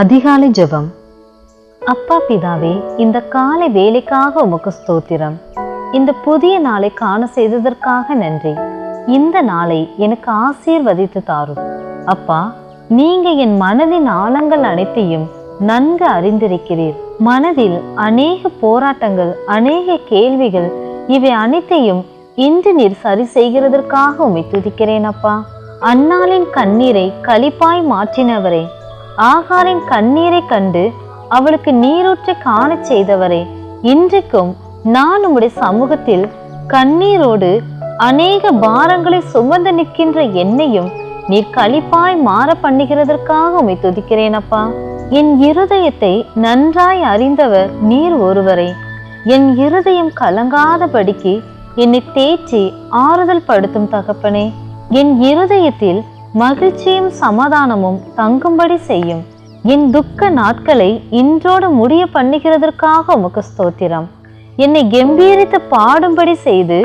அதிகாலை ஜெபம். அப்பா பிதாவே இந்த காலை வேலைக்காக உமக்கு ஸ்தோத்திரம். இந்த புதிய நாளை காண செய்ததற்காக நன்றி. இந்த நாளை எனக்கு ஆசீர்வதித்து தாரும். அப்பா நீங்க என் மனதின் ஆழங்கள் அனைத்தையும் நன்கு அறிந்திருக்கிறீர். மனதில் அநேக போராட்டங்கள் அநேக கேள்விகள் இவை அனைத்தையும் இன்று நீர் சரி செய்கிறதற்காக உமை துதிக்கிறேன் அப்பா. அன்னாளின் கண்ணீரை களிப்பாய் மாற்றினவரே. ஆகாரின் கண்ணீரை கண்டு அவளுக்கு நீரூற்றை காணச் செய்தவரே இன்றைக்கும் நான் உம்முடைய சமூகத்தில் கண்ணீரோடு அநேக பாரங்களை சுமந்து நிற்கின்ற என்னையும் நீர் கழிப்பாய் மாற பண்ணுகிறதற்காக உம்மை துதிக்கிறேன் அப்பா. என் இருதயத்தை நன்றாய் அறிந்தவர் நீர் ஒருவரே. என் இருதயம் கலங்காதபடிக்கு என்னை தேய்ச்சி ஆறுதல் படுத்தும் தகப்பனே. என் இருதயத்தில் மகிழ்ச்சியும் சமாதானமும் தங்கும்படி செய்யும். என் துக்க நாட்களை இன்றோடு முடிய பண்ணுகிறதற்காக உமக்கு ஸ்தோத்திரம். என்னை கம்பீரித்து பாடும்படி செய்து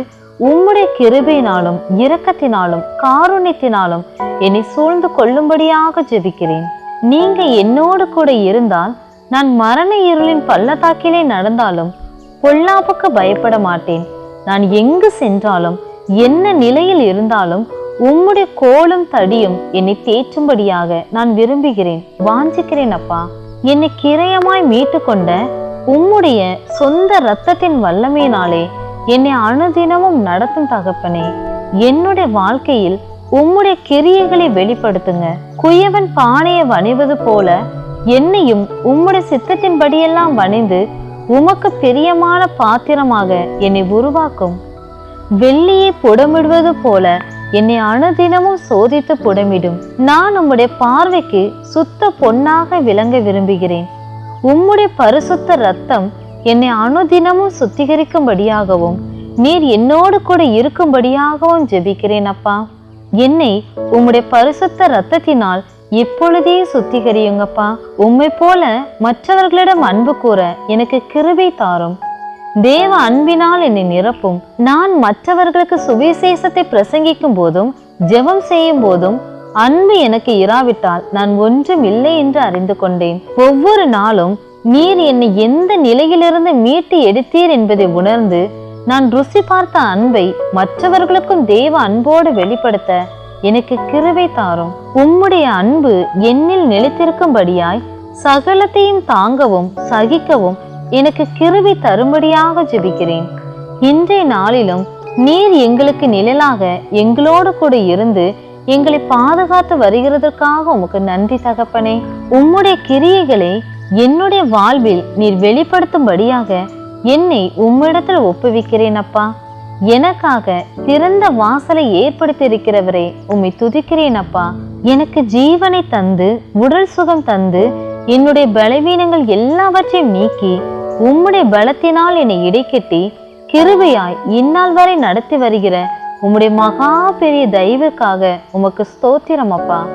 உம்முடைய கிருபையினாலும் இரக்கத்தினாலும் காருண்யத்தினாலும் என்னை சூழ்ந்து கொள்ளும்படியாக ஜெபிக்கிறேன். நீங்க என்னோடு கூட இருந்தால் நான் மரண இருளின் பள்ளத்தாக்கிலே நடந்தாலும் பொல்லாப்புக்கு பயப்பட மாட்டேன். நான் எங்கு சென்றாலும் என்ன நிலையில் இருந்தாலும் உம்முடைய கோலும் தடியும் என்னை தேற்றும்படியாக நான் விரும்புகிறேன். வாஞ்சிக்கிறேன் அப்பா. என்னை கிரயமாய் மீட்டு கொண்ட உம்முடைய சொந்த இரத்தத்தின் வல்லமையினாலே என்னை அனுதினமும் நடத்தும் தகப்பனே. என்னுடைய வாழ்க்கையில் உம்முடைய கிரியைகளை வெளிப்படுத்துங்க. குயவன் பானையை வணிவது போல என்னையும் உம்முடைய சித்தத்தின்படியெல்லாம் வணிந்து உமக்கு பிரியமான பாத்திரமாக என்னை உருவாக்கும். வெள்ளியை புடமிடுவது போல என்னை அனுதினமும் சோதித்து புடமிடும். நான் உம்முடைய பார்வைக்கு சுத்த பொன்னாக விளங்க விரும்புகிறேன். உம்முடைய பரிசுத்த ரத்தம் என்னை அனுதினமும் சுத்திகரிக்கும்படியாகவும் நீர் என்னோடு கூட இருக்கும்படியாகவும் ஜெபிக்கிறேன் அப்பா. என்னை உம்முடைய பரிசுத்த ரத்தத்தினால் இப்பொழுதே சுத்திகரியுங்கப்பா. உம்மை போல மற்றவர்களிடம் அன்பு கூற எனக்கு கிருபை தாரும். தேவ அன்பினால் என்னை நிரப்பும். நான் மற்றவர்களுக்கு சுவிசேஷத்தை பிரசங்கிக்கும் போதும் ஜெபம் செய்யும் போதும் அன்பு எனக்கு இராவிட்டால் நான் ஒன்றும் இல்லை என்று அறிந்து கொண்டேன். ஒவ்வொரு நாளும் நீர் என்னை எந்த நிலையிலிருந்து மீட்டு எடுத்தீர் என்பதை உணர்ந்து நான் ருசி பார்த்த அன்பை மற்றவர்களுக்கும் தேவ அன்போடு வெளிப்படுத்த எனக்கு கிருவை தாரும். உம்முடைய அன்பு என்னில் நிலைத்திருக்கும்படியாய் சகலத்தையும் தாங்கவும் சகிக்கவும் எனக்கு கிருவி தரும்படியாக ஜெபிக்கிறேன். இன்றைய நாளிலும் நீர் எங்களுக்கு நிழலாக எங்களோடு கூட இருந்து எங்களை பாதுகாத்து வருகிறதற்காக உமக்கு நன்றி தகப்பனே. உம்முடைய கிரியைகளை என்னுடைய வாழ்வில் நீர் வெளிப்படுத்தும்படியாக என்னை உம்மிடத்தில் ஒப்புவிக்கிறேன் அப்பா. எனக்காக திறந்த வாசலை ஏற்படுத்தியிருக்கிறவரே உம்மை துதிக்கிறேன் அப்பா. எனக்கு ஜீவனை தந்து உடல் சுகம் தந்து என்னுடைய பலவீனங்கள் எல்லாவற்றையும் நீக்கி உம்முடைய பலத்தினால் என்னை இடைக்கட்டி கிருபையாய் இந்நாள் வரை நடத்தி வருகிற உம்முடைய மகா பெரிய தயவுக்காக உமக்கு ஸ்தோத்திரம் அப்பா.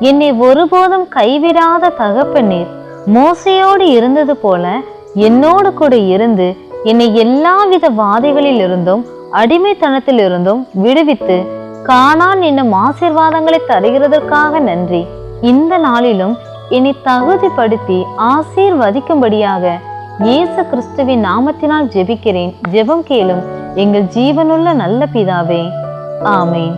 என்னை ஒருபோதும் கைவிடாத தகப்பனீர் மோசையோடு இருந்தது போல என்னோடு கூட இருந்து என்னை எல்லாவித வாதைகளில் இருந்தும் அடிமைத்தனத்தில் இருந்தும் விடுவித்து காணான் என்னும் ஆசீர்வாதங்களை தருகிறதற்காக நன்றி. இந்த நாளிலும் என்னை தகுதிப்படுத்தி ஆசீர்வதிக்கும்படியாக இயேசு கிறிஸ்துவின் நாமத்தினால் ஜெபிக்கிறேன். ஜெபம் கேளும் எங்கள் ஜீவனுள்ள நல்ல பிதாவே. ஆமேன்.